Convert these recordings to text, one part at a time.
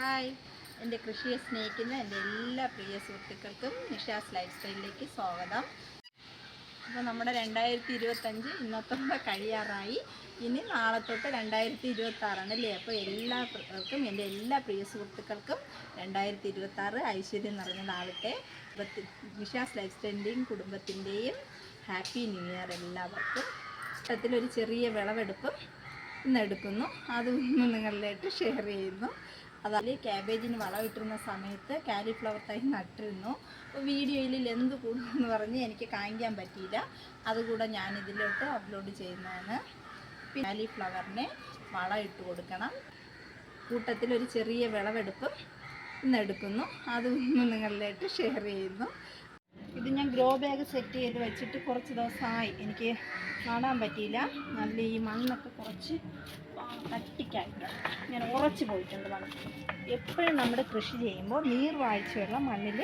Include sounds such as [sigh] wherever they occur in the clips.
Hi. എന്റെ കൃഷിയെ സ്നേഹിക്കുന്ന എന്റെ എല്ലാ പ്രിയ സുഹൃത്തുക്കൾക്കും നിഷാസ് ലൈഫ് സ്റ്റൈലിലേക്ക് സ്വാഗതം. അപ്പോൾ നമ്മുടെ രണ്ടായിരത്തി ഇരുപത്തഞ്ച് ഇന്നത്തോടെ കഴിയാറായി. ഇനി നാളെ തൊട്ട് രണ്ടായിരത്തി ഇരുപത്തി ആറാണ് അല്ലേ? അപ്പോൾ എല്ലാവർക്കും എന്റെ എല്ലാ പ്രിയ സുഹൃത്തുക്കൾക്കും രണ്ടായിരത്തി ഇരുപത്തി ആറ് ഐശ്വര്യം നിറഞ്ഞ നാളത്തെ നിഷാസ് ലൈഫ് സ്റ്റൈലിന്റെയും കുടുംബത്തിന്റെയും ഹാപ്പി ന്യൂ ഇയർ എല്ലാവർക്കും. ഇത്തരത്തിലൊരു ചെറിയ വിളവെടുപ്പ് ഇന്ന് എടുക്കുന്നു. അതും നിങ്ങളിലായിട്ട് ഷെയർ ചെയ്യുന്നു. അതിൽ ക്യാബേജിന് വളമിട്ടിരുന്ന സമയത്ത് കാലിഫ്ലവർ തൈ നട്ടിരുന്നു. അപ്പോൾ വീഡിയോയിൽ ലെന്ത് കൂടുമെന്ന് പറഞ്ഞ് എനിക്ക് കാണിക്കാൻ പറ്റിയില്ല. അതുകൂടെ ഞാനിതിലോട്ട് അപ്ലോഡ് ചെയ്യുന്നതാണ്. കാലിഫ്ലവറിനെ വളമിട്ട് കൊടുക്കണം. കൂട്ടത്തിൽ ഒരു ചെറിയ വിളവെടുപ്പ് ഇന്ന് എടുക്കുന്നു. അതും നിങ്ങളിലായിട്ട് ഷെയർ ചെയ്യുന്നു. ഇത് ഞാൻ ഗ്രോ ബാഗ് സെറ്റ് ചെയ്ത് വെച്ചിട്ട് കുറച്ച് ദിവസമായി എനിക്ക് കാണാൻ പറ്റിയില്ല. നല്ല ഈ മണ്ണൊക്കെ കുറച്ച് കട്ടിക്കായിട്ട് ഇങ്ങനെ ഉറച്ചു പോയിട്ടുണ്ട് മണ്ണ് എപ്പോഴും നമ്മൾ കൃഷി ചെയ്യുമ്പോൾ നീർ നീർവാഴ്ചയുള്ള മണ്ണിൽ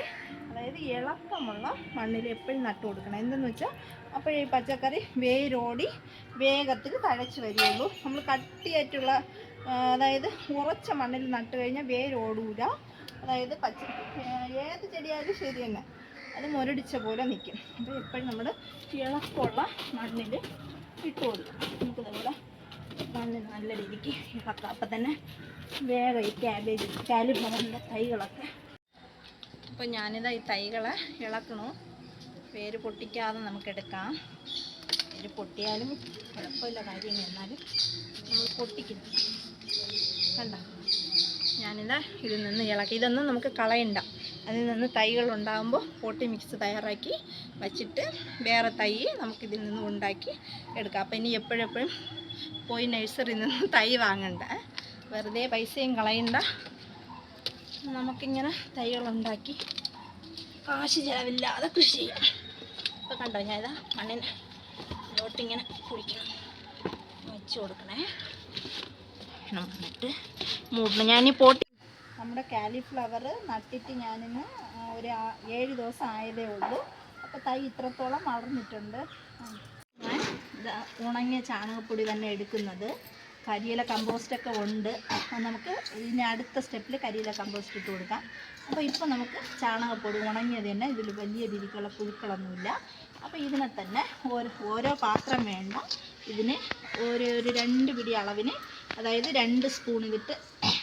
അതായത് ഇളക്കമുള്ള മണ്ണിൽ എപ്പോഴും നട്ടു കൊടുക്കണം. എന്തെന്ന് വെച്ചാൽ ഈ പച്ചക്കറി വേരോടി വേഗത്തിൽ തഴച്ച് വരികയുള്ളൂ നമ്മൾ കട്ടിയായിട്ടുള്ള അതായത് ഉറച്ച മണ്ണിൽ നട്ട് കഴിഞ്ഞാൽ വേരോടൂല. അതായത് പച്ച ഏത് ചെടിയായാലും ശരി തന്നെ. അത് മുരടിച്ച പോലെ നിൽക്കും അപ്പോൾ എപ്പോഴും നമ്മൾ ഇളക്കമുള്ള മണ്ണിൽ ഇട്ട് കൊടുക്കും നമുക്ക് ഇതുപോലെ മണ്ണ് നല്ല രീതിക്ക് ഇളക്കാം അപ്പം തന്നെ വേഗം ഈ ക്യാബേജ് കാലിഫ്ലവറിന്റെ തൈകളൊക്കെ. അപ്പോൾ ഞാനിതാ ഈ തൈകളെ ഇളക്കണു പേര് പൊട്ടിക്കാതെ നമുക്കെടുക്കാം പേര് പൊട്ടിയാലും കുഴപ്പമില്ല കാര്യം എന്നാലും നമ്മൾ പൊട്ടിക്കുന്നു കണ്ട? ഞാനിതാ ഇതിൽ നിന്ന് ഇളക്കി. ഇതൊന്നും നമുക്ക് കളയണ്ട. അതിൽ നിന്ന് തൈകൾ ഉണ്ടാകുമ്പോൾ പോട്ടി മിക്സ് തയ്യാറാക്കി വച്ചിട്ട് വേറെ തൈ നമുക്കിതിൽ നിന്ന് ഉണ്ടാക്കി എടുക്കാം. അപ്പോൾ ഇനി എപ്പോഴെപ്പോഴും പോയി നഴ്സറിയിൽ നിന്ന് [laughs] തൈ വാങ്ങണ്ട. വെറുതെ പൈസയും കളയണ്ട. നമുക്കിങ്ങനെ തൈകളുണ്ടാക്കി കാശ് ചിലവില്ലാതെ കൃഷി ചെയ്യാം. ഇപ്പം കണ്ടോ ഞാൻ ഇതാ മണ്ണിന് ഇങ്ങോട്ടിങ്ങനെ കുടിക്കണം വെച്ച് കൊടുക്കണേ. എന്നിട്ട് മൂടണം. ഈ പോട്ടി നമ്മുടെ കാലിഫ്ലവർ നട്ടിട്ട് ഞാനിന്ന് ഒരു ഏഴ് ദിവസം ആയതേ ഉള്ളൂ. അപ്പോൾ തൈ ഇത്രത്തോളം വളർന്നിട്ടുണ്ട്. ഉണങ്ങിയ ചാണകപ്പൊടി തന്നെ എടുക്കുന്നത്. കരിയില കമ്പോസ്റ്റൊക്കെ ഉണ്ട്. അപ്പം നമുക്ക് ഇനി അടുത്ത സ്റ്റെപ്പിൽ കരിയില കമ്പോസ്റ്റ് ഇട്ട് കൊടുക്കാം. അപ്പോൾ ഇപ്പോൾ നമുക്ക് ചാണകപ്പൊടി ഉണങ്ങിയത് തന്നെ ഇതിൽ വലിയ രീതിക്കുള്ള പുഴുക്കളൊന്നുമില്ല. അപ്പോൾ ഇതിനെ തന്നെ ഓരോ ഓരോ പാത്രം വേണ്ട. ഇതിന് ഒരു ഒരു രണ്ട് പിടി അളവിന് അതായത് രണ്ട് സ്പൂൺ ഇതിട്ട്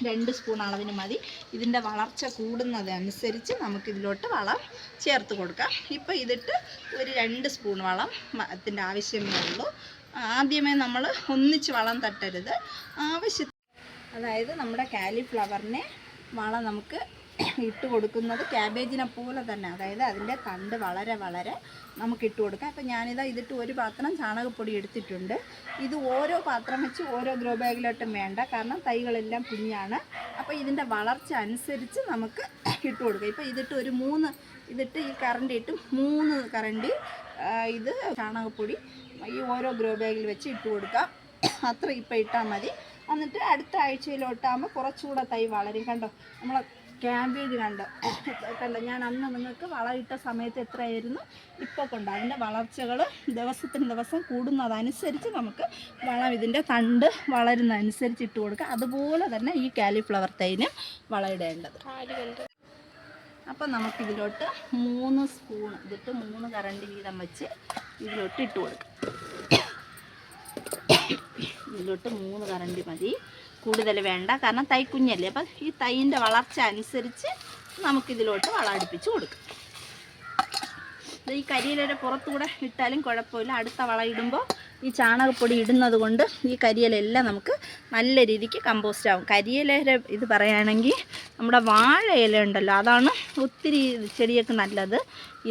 രണ്ട് സ്പൂൺ അളവിന് മതി. ഇതിന്റെ വളർച്ച കൂടുന്നതനുസരിച്ച് നമുക്കിതിലോട്ട് വളം ചേർത്ത് കൊടുക്കാം. ഇപ്പോൾ ഇതിട്ട് ഒരു രണ്ട് സ്പൂൺ വളം ത്തിന്റെ ആവശ്യമേ ഉള്ളൂ. ആദ്യമേ നമ്മൾ ഒന്നിച്ച് വളം തട്ടരുത്. ആവശ്യ അതായത് നമ്മുടെ കാലിഫ്ലവറിനെ വളം നമുക്ക് ഇട്ട് കൊടുക്കുന്നത് ക്യാബേജിനെ പോലെ തന്നെ. അതായത് അതിന്റെ തണ്ട് വളരെ വളരെ നമുക്ക് ഇട്ട് കൊടുക്കാം. അപ്പം ഞാനിതാ ഇതിട്ട് ഒരു പാത്രം ചാണകപ്പൊടി എടുത്തിട്ടുണ്ട്. ഇത് ഓരോ പാത്രം വെച്ച് ഓരോ ഗ്രോ ബാഗിലോട്ടും വേണ്ട. കാരണം തൈകളെല്ലാം കുഞ്ഞാണ്. അപ്പോൾ ഇതിന്റെ വളർച്ച അനുസരിച്ച് നമുക്ക് ഇട്ട് കൊടുക്കാം. ഇപ്പോൾ ഇതിട്ട് ഒരു മൂന്ന് ഇതിട്ട് ഈ കറണ്ടി ഇട്ട് മൂന്ന് കറണ്ടി ഇത് ചാണകപ്പൊടി ഈ ഓരോ ഗ്രോ ബാഗിൽ വെച്ച് ഇട്ട് കൊടുക്കാം. അത്ര ഇപ്പം ഇട്ടാൽ മതി. എന്നിട്ട് അടുത്ത ആഴ്ചയിലോട്ടാകുമ്പോൾ കുറച്ചുകൂടെ തൈ വളരും. കണ്ടോ? നമ്മളെ ക്യാബേജ് കണ്ടോ. കണ്ടോ ഞാൻ അന്ന് നിങ്ങൾക്ക് വളമിട്ട സമയത്ത് എത്രയായിരുന്നു? ഇപ്പോൾ കൊണ്ട് അതിന്റെ വളർച്ചകൾ ദിവസത്തിന് ദിവസം കൂടുന്നതനുസരിച്ച് നമുക്ക് വളം ഇതിന്റെ തണ്ട് വളരുന്നതനുസരിച്ച് ഇട്ട് കൊടുക്കുക. അതുപോലെ തന്നെ ഈ കാലിഫ്ലവർ തൈന് വളമിടേണ്ടത്. അപ്പം നമുക്കിതിലോട്ട് മൂന്ന് സ്പൂൺ ഇതിട്ട് മൂന്ന് കറണ്ട് വീതം വെച്ച് ഇതിലോട്ട് ഇട്ട് കൊടുക്കാം. ഇതിലോട്ട് മൂന്ന് കറണ്ടി മതി. കൂടുതൽ വേണ്ട. കാരണം തൈ കുഞ്ഞല്ലേ. അപ്പം ഈ തൈന്റെ വളർച്ച അനുസരിച്ച് നമുക്കിതിലോട്ട് വളം അടുപ്പിച്ച് കൊടുക്കാം ഈ കരിയിലയുടെ പുറത്തുകൂടെ ഇട്ടാലും കുഴപ്പമില്ല. അടുത്ത വളം ഇടുമ്പോൾ ഈ ചാണകപ്പൊടി ഇടുന്നത് കൊണ്ട് ഈ കരിയിലെല്ലാം നമുക്ക് നല്ല രീതിക്ക് കമ്പോസ്റ്റ് ആവും. കരിയിലയുടെ ഇത് പറയുകയാണെങ്കിൽ നമ്മുടെ വാഴ ഇല ഉണ്ടല്ലോ. അതാണ് ഒത്തിരി ചെടിയൊക്കെ നല്ലത്.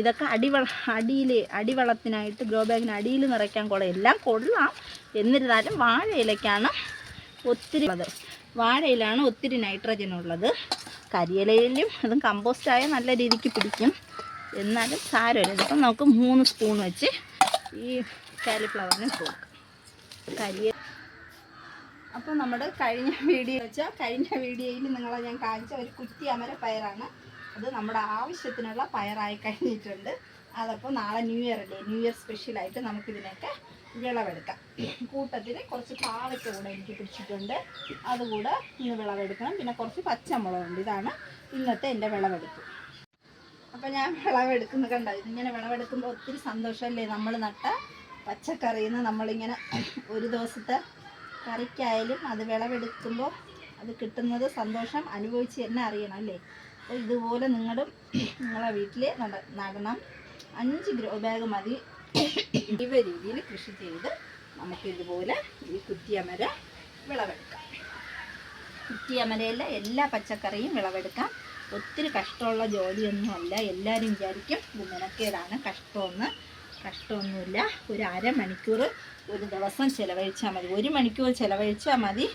ഇതൊക്കെ അടിവള അടിയിൽ അടിവളത്തിനായിട്ട് ഗ്രോ ബാഗിന് അടിയിൽ നിറയ്ക്കാൻ കൊള്ളാം എല്ലാം കൊള്ളാം. എന്നിരുന്നാലും വാഴ ഇലയ്ക്കാണ് ഒത്തിരി ഉള്ളത്. വാഴയിലാണ് ഒത്തിരി നൈട്രജൻ ഉള്ളത്. കരിയിലയിലും അതും കമ്പോസ്റ്റായ നല്ല രീതിക്ക് പിടിക്കും. എന്നാലും സാരമില്ല. ഇതിപ്പം നമുക്ക് മൂന്ന് സ്പൂൺ വെച്ച് ഈ കാലിഫ്ലവറിന് കൊടുക്കാം. കരിയ അപ്പോൾ നമ്മുടെ കഴിഞ്ഞ വീഡിയോ വെച്ചാൽ കഴിഞ്ഞ വീഡിയോയിൽ നിങ്ങളെ ഞാൻ കാണിച്ച ഒരു കുറ്റി അമര പയറാണ്. അത് നമ്മുടെ ആവശ്യത്തിനുള്ള പയറായി കഴിഞ്ഞിട്ടുണ്ട്. അതപ്പോൾ നാളെ ന്യൂ ഇയർ അല്ലേ? ന്യൂ ഇയർ സ്പെഷ്യലായിട്ട് നമുക്കിതിനൊക്കെ വിളവെടുക്കാം. കൂട്ടത്തിൽ കുറച്ച് പാവയ്ക്ക കൂടെ എനിക്ക് പിടിച്ചിട്ടുണ്ട്. അതുകൂടെ ഇന്ന് വിളവെടുക്കണം. പിന്നെ കുറച്ച് പച്ചമുളകുണ്ട്. ഇതാണ് ഇന്നത്തെ എന്റെ വിളവെടുപ്പ്. അപ്പം ഞാൻ വിളവെടുക്കുന്ന കണ്ടോ? ഇതിങ്ങനെ വിളവെടുക്കുമ്പോൾ ഒത്തിരി സന്തോഷമല്ലേ? നമ്മൾ നട്ട പച്ചക്കറിയിൽ നിന്ന് നമ്മളിങ്ങനെ ഒരു ദിവസത്തെ കറിക്കായാലും അത് വിളവെടുക്കുമ്പോൾ അത് കിട്ടുന്നത് സന്തോഷം അനുഭവിച്ച് തന്നെ അറിയണം അല്ലേ? അപ്പോൾ ഇതുപോലെ നിങ്ങളും നിങ്ങളെ വീട്ടിൽ നട നടണം. അഞ്ച് ഗ്രോ ബാഗ് മതി. ഇവ രീതിയിൽ കൃഷി ചെയ്ത് നമുക്ക് ഇതുപോലെ ഈ കുറ്റിയമര വിളവെടുക്കാം. കുറ്റിയമരയിലെ എല്ലാ പച്ചക്കറിയും വിളവെടുക്കാം. ഒത്തിരി കഷ്ടമുള്ള ജോലിയൊന്നുമല്ല. എല്ലാവരും വിചാരിക്കും ഇത് മെനക്കേടാണ് കഷ്ടമൊന്ന് കഷ്ടമൊന്നുമില്ല. ഒരു അരമണിക്കൂർ ഒരു ദിവസം ചിലവഴിച്ചാൽ മതി. ഒരു മണിക്കൂർ ചിലവഴിച്ചാൽ മതി.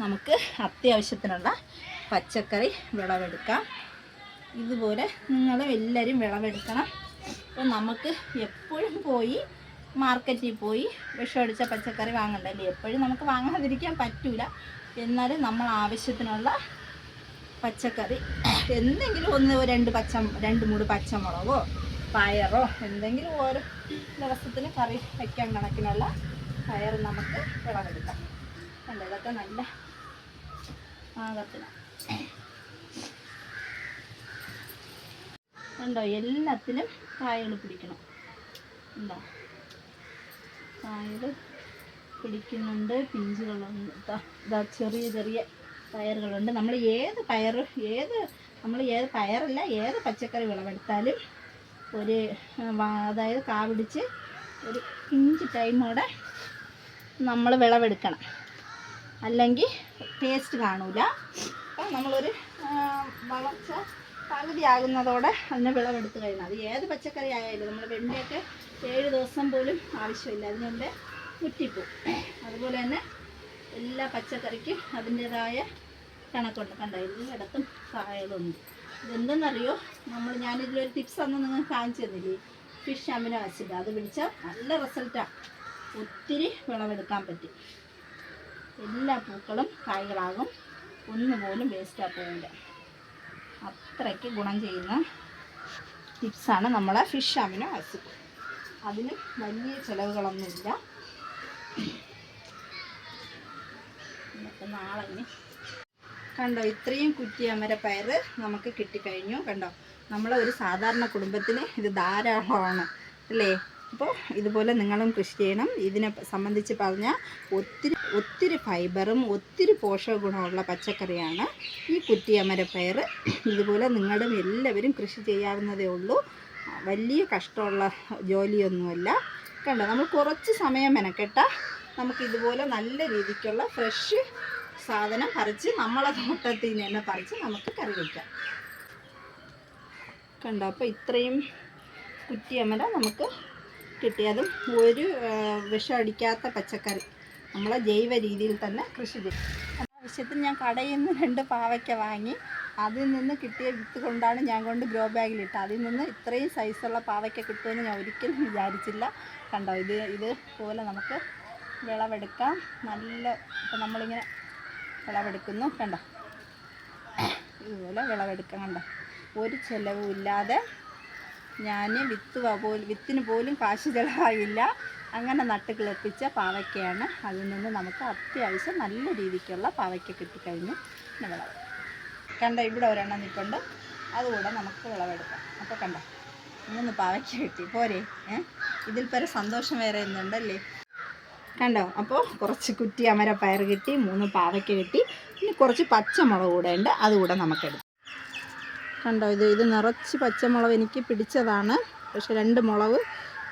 നമുക്ക് അത്യാവശ്യത്തിനുള്ള പച്ചക്കറി വിളവെടുക്കാം. ഇതുപോലെ നിങ്ങളും എല്ലാവരും വിളവെടുക്കണം. അപ്പോൾ നമുക്ക് എപ്പോഴും പോയി മാർക്കറ്റിൽ പോയി വിഷമടിച്ച പച്ചക്കറി വാങ്ങണ്ടല്ലേ എപ്പോഴും നമുക്ക് വാങ്ങാതിരിക്കാൻ പറ്റൂല. എന്നാലും നമ്മൾ ആവശ്യത്തിനുള്ള പച്ചക്കറി എന്തെങ്കിലും ഒന്ന് രണ്ട് പച്ച രണ്ട് മൂട് പച്ചമുളകോ പയറോ എന്തെങ്കിലും ഓരോ ദിവസത്തിന് കറി വയ്ക്കാൻ കണക്കിനുള്ള പയർ നമുക്ക് വിളവെടുക്കാം. കണ്ടോ? ഇതൊക്കെ നല്ല പാകത്തിന്. കണ്ടോ? എല്ലാത്തിനും കായകൾ പിടിക്കണം. എന്താ കായകൾ പിടിക്കുന്നുണ്ട് പിഞ്ചുകളുണ്ട്. ചെറിയ ചെറിയ പയറുകളുണ്ട്. നമ്മൾ ഏത് പയർ ഏത് നമ്മൾ ഏത് പയറല്ല ഏത് പച്ചക്കറി വിളവെടുത്താലും ഒരു അതായത് കാവിടിച്ച് ഒരു പിഞ്ച് ടൈമോടെ നമ്മൾ വിളവെടുക്കണം. അല്ലെങ്കിൽ ടേസ്റ്റ് കാണൂല. അപ്പം നമ്മളൊരു വളർച്ച പകുതിയാകുന്നതോടെ അതിനെ വിളവെടുത്ത് കഴിഞ്ഞാൽ അത് ഏത് പച്ചക്കറി ആയാലും നമ്മൾ വെണ്ടയൊക്കെ ഏഴ് ദിവസം പോലും ആവശ്യമില്ല. അതിന് മുമ്പേ മുറ്റിപ്പോവും അതുപോലെ തന്നെ എല്ലാ പച്ചക്കറിക്കും അതിന്റെതായ കണക്കുണ്ട്. കണ്ടായിരുന്നു എല്ലായിടത്തും കായകളുണ്ട് ഇതെന്തെന്നറിയോ? നമ്മൾ ഞാനിതിലൊരു ടിപ്സ് അന്ന് നിങ്ങൾക്ക് കാണിച്ചു തന്നില്ലേ ഫിഷ് അമിനോ ആസിഡ് അത് പിടിച്ചാൽ നല്ല റിസൾട്ടാണ് ഒത്തിരി വിളവെടുക്കാൻ പറ്റും. എല്ലാ പൂക്കളും കായ്കളാകും. ഒന്നുപോലും വേസ്റ്റാ പോകില്ല അത്രയ്ക്ക് ഗുണം ചെയ്യുന്ന ടിപ്സാണ് നമ്മളെ ഫിഷ് അമിനോ ആസിഡ് അതിന് വലിയ ചിലവുകളൊന്നുമില്ല. നാളെ കണ്ടോ ഇത്രയും കുറ്റി അമരപ്പയർ നമുക്ക് കിട്ടിക്കഴിഞ്ഞു. കണ്ടോ നമ്മളെ ഒരു സാധാരണ കുടുംബത്തിന് ഇത് ധാരാളമാണ് അല്ലേ? അപ്പോൾ ഇതുപോലെ നിങ്ങളും കൃഷി ചെയ്യണം. ഇതിനെ സംബന്ധിച്ച് പറഞ്ഞാൽ ഒത്തിരി ഒത്തിരി ഫൈബറും ഒത്തിരി പോഷക ഗുണമുള്ള പച്ചക്കറിയാണ് ഈ കുറ്റിയമര പയർ ഇതുപോലെ നിങ്ങളും എല്ലാവരും കൃഷി ചെയ്യാവുന്നതേ ഉള്ളൂ. വലിയ കഷ്ടമുള്ള ജോലിയൊന്നുമല്ല. കണ്ടോ? നമ്മൾ കുറച്ച് സമയം മെനക്കെട്ട നമുക്ക് ഇതുപോലെ നല്ല രീതിക്കുള്ള ഫ്രഷ് സാധനം പറിച്ച് നമ്മളെ തോട്ടത്തിൽ നിന്ന് തന്നെ പറിച്ച് നമുക്ക് കറി വയ്ക്കാം കണ്ടോ? അപ്പോൾ ഇത്രയും കുറ്റിയമ്മല നമുക്ക് കിട്ടിയതും ഒരു വിഷമടിക്കാത്ത പച്ചക്കറി നമ്മളെ ജൈവ രീതിയിൽ തന്നെ കൃഷി ചെയ്യും ആവശ്യത്തിന് ഞാൻ കടയിൽ നിന്ന് രണ്ട് പാവയ്ക്ക വാങ്ങി അതിൽ നിന്ന് കിട്ടിയ വിത്ത് കൊണ്ടാണ് ഞാൻ കൊണ്ട് ഗ്രോ ബാഗിലിട്ട് അതിൽ നിന്ന് ഇത്രയും സൈസുള്ള പാവയ്ക്ക കിട്ടുമെന്ന് ഞാൻ ഒരിക്കലും വിചാരിച്ചില്ല. കണ്ടോ ഇത് ഇതുപോലെ നമുക്ക് വിളവെടുക്കാം. നല്ല ഇപ്പം നമ്മളിങ്ങനെ വിളവെടുക്കുന്നു. കണ്ടോ? ഇതുപോലെ വിളവെടുക്കാം. കണ്ടോ? ഒരു ചിലവും ഇല്ലാതെ ഞാൻ വിത്ത് പോലും വിത്തിന് പോലും കാശ് ചിലവായില്ല. അങ്ങനെ നട്ട് കിളപ്പിച്ച പാവയ്ക്കയാണ്. അതിൽ നിന്ന് നമുക്ക് അത്യാവശ്യം നല്ല രീതിക്കുള്ള പാവയ്ക്ക കിട്ടിക്കഴിഞ്ഞു. വിളവെടുക്കാം വിളവ്. കണ്ടോ ഇവിടെ ഒരെണ്ണം നിൽപ്പുണ്ട് അതുകൂടെ നമുക്ക് വിളവെടുക്കാം. അപ്പോൾ കണ്ട മൂന്ന് പാവയ്ക്ക് കിട്ടി. പോരെ ഏ? ഇതിൽ പേരെ സന്തോഷം വേറെ ഇന്നുണ്ടല്ലേ? കണ്ടോ അപ്പോൾ കുറച്ച് കുറ്റി അമര പയർ കിട്ടി മൂന്ന് പാവയ്ക്ക് കിട്ടി. ഇനി കുറച്ച് പച്ചമുളക് കൂടെ ഉണ്ട് അതുകൂടെ നമുക്കെടുക്കാം. കണ്ടോ ഇത് ഇത് നിറച്ച് പച്ചമുളക് എനിക്ക് പിടിച്ചതാണ്. പക്ഷെ രണ്ട് മുളക്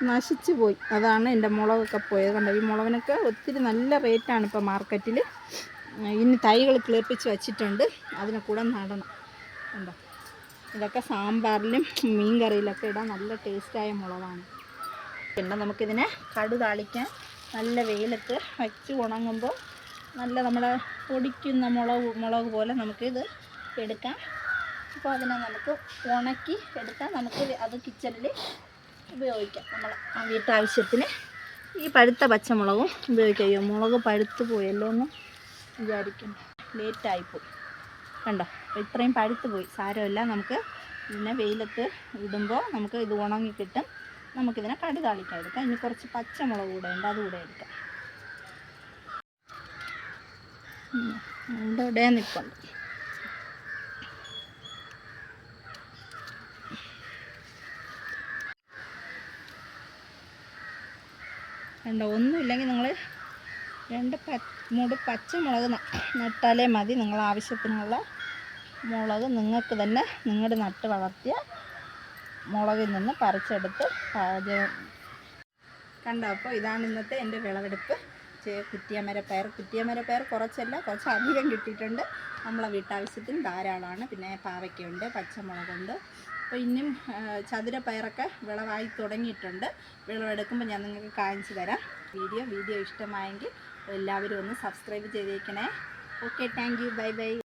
നശിച്ചു പോയി. അതാണ് എന്റെ മുളകൊക്കെ പോയത്. കണ്ടോ ഈ മുളകിനൊക്കെ ഒത്തിരി നല്ല റേറ്റാണ് ഇപ്പോൾ മാർക്കറ്റിൽ ഇനി തൈകൾ കിളിർപ്പിച്ച് വെച്ചിട്ടുണ്ട്. അതിനെ കൂടെ നടണം. എന്താ ഇതൊക്കെ സാമ്പാറിലും മീൻ കറിയിലൊക്കെ ഇടാൻ നല്ല ടേസ്റ്റായ മുളകാണ്. പിന്നെ നമുക്കിതിനെ കടു താളിക്കാൻ നല്ല വെയിലത്ത് വെച്ച് ഉണങ്ങുമ്പോൾ നല്ല നമ്മളെ പൊടിക്കുന്ന മുളക് മുളക് പോലെ നമുക്കിത് എടുക്കാം. അപ്പോൾ അതിനെ നമുക്ക് ഉണക്കി എടുക്കാം. നമുക്ക് അത് കിച്ചണിൽ ഉപയോഗിക്കാം. നമ്മൾ ആ വീട്ടാവശ്യത്തിന് ഈ പഴുത്ത പച്ചമുളകും ഉപയോഗിക്കാം. മുളക് പഴുത്ത് പോയല്ലോ എന്ന് വിചാരിക്കുന്നു. ലേറ്റായിപ്പോയി. കണ്ടോ? ഇത്രയും പഴുത്ത് പോയി. സാരമില്ല നമുക്ക് ഇതിനെ വെയിലത്ത് ഇടുമ്പോൾ നമുക്ക് ഇത് ഉണങ്ങി കിട്ടും. നമുക്കിതിനെ കടുതാളിക്കാൻ എടുക്കാം. ഇനി കുറച്ച് പച്ചമുളക് കൂടെ ഉണ്ട് അതുകൂടെ എടുക്കാം. ഇവിടെ നിൽപ്പുണ്ട്. കണ്ടോ? ഒന്നുമില്ലെങ്കിൽ നിങ്ങൾ രണ്ട് പ മൂട് പച്ചമുളക് നട്ടാലേ മതി. നിങ്ങൾ ആവശ്യത്തിനുള്ള മുളക് നിങ്ങൾക്ക് തന്നെ നിങ്ങളുടെ നട്ട് വളർത്തിയ മുളകിൽ നിന്ന് പറിച്ചെടുത്ത് പാചകം. കണ്ടോ? അപ്പോൾ ഇതാണ് ഇന്നത്തെ എന്റെ വിളവെടുപ്പ്. ചെ- കുറ്റിയമരപ്പയർ കുറ്റിയമരപ്പയർ കുറച്ചല്ല കുറച്ച് അധികം കിട്ടിയിട്ടുണ്ട്. നമ്മളെ വീട്ടാവശ്യത്തിന് ധാരാളമാണ്. പിന്നെ പാവയ്ക്കുണ്ട് പച്ചമുളകുണ്ട്. അപ്പോൾ ഇനിയും ചതുര ചതുരപ്പയറൊക്കെ വിളവായി തുടങ്ങിയിട്ടുണ്ട്. വിളവെടുക്കുമ്പോൾ ഞാൻ നിങ്ങൾക്ക് കാണിച്ചു തരാം. വീഡിയോ വീഡിയോ ഇഷ്ടമായെങ്കിൽ എല്ലാവരും ഒന്ന് സബ്സ്ക്രൈബ് ചെയ്തേക്കണേ. Okay thank you bye bye